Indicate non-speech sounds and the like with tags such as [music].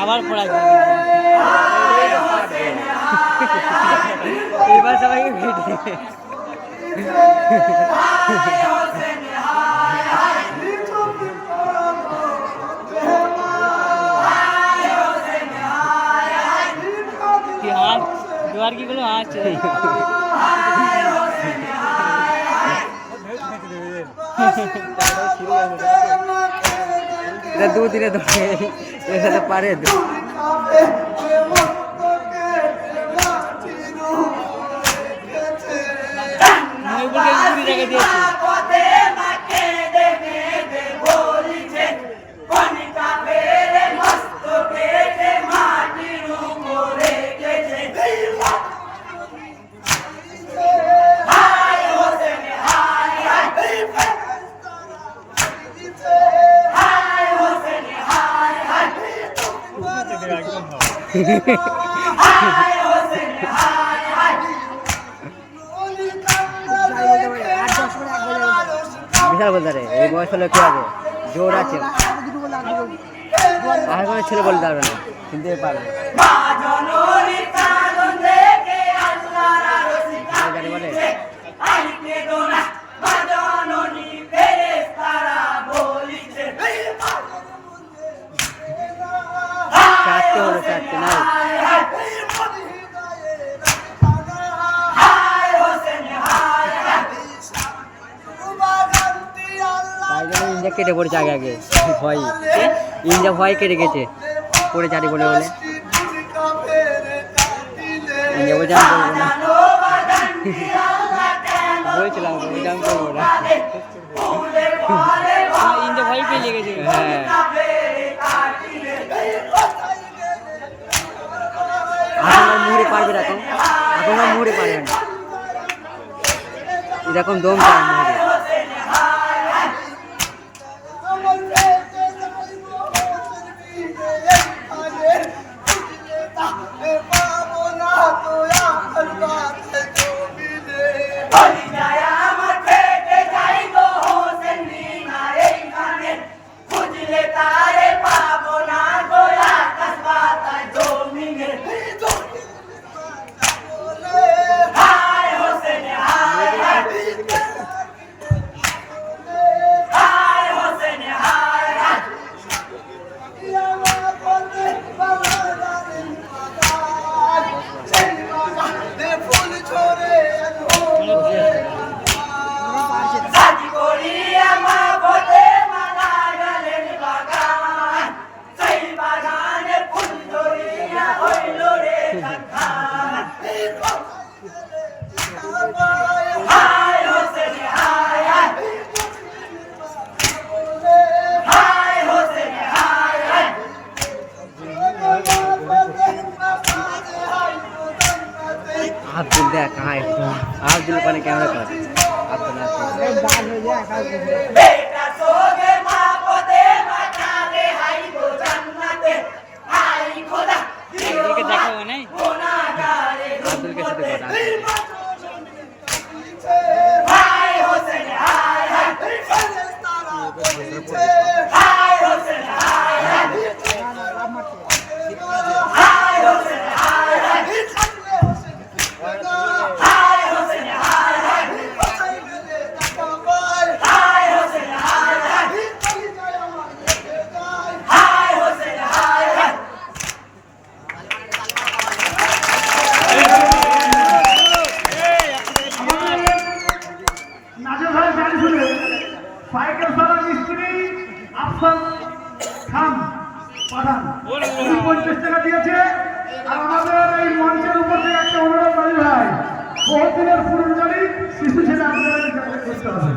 আবার পড়াই [laughs] এবার সবাইকে ভিডিও দুয়ার কি গুলো এটা [laughs] [laughs] দু দিনে ধরে। এর সাথে পারে বিশাল বলতে রে এই বয়স হলে কি হবে জোর আছে। আর কোনো ছেলে বলতে পারবে না কিন্তু পারবে। বলে। ইঞ্জা কেটে পড়েছে আগে আগে, ভয়। ইঞ্জা ভয় কেটে গেছে পড়ে চারি বলে বলে। ইঞ্জা ইঞ্জা লেগেছে হ্যাঁ। এখন মুড়ে পারবে এখন আর মুড়ে পারবে না। এরকম দম চায় মুড়ে। আব্দুল দেখ হাই আব্দুল পানে ক্যামেরা Thank you. সাইকেল চালা মিস্ত্রি আফসান খান পাঠান। উনি পঞ্চাশ টাকা দিয়েছে আর আমাদের এই মঞ্চের উপর থেকে একটা অনুরোধ বাড়ি ভাই বহুত দিনের পুরনো জানি শিশু ছেলে আপনাদের করতে হবে।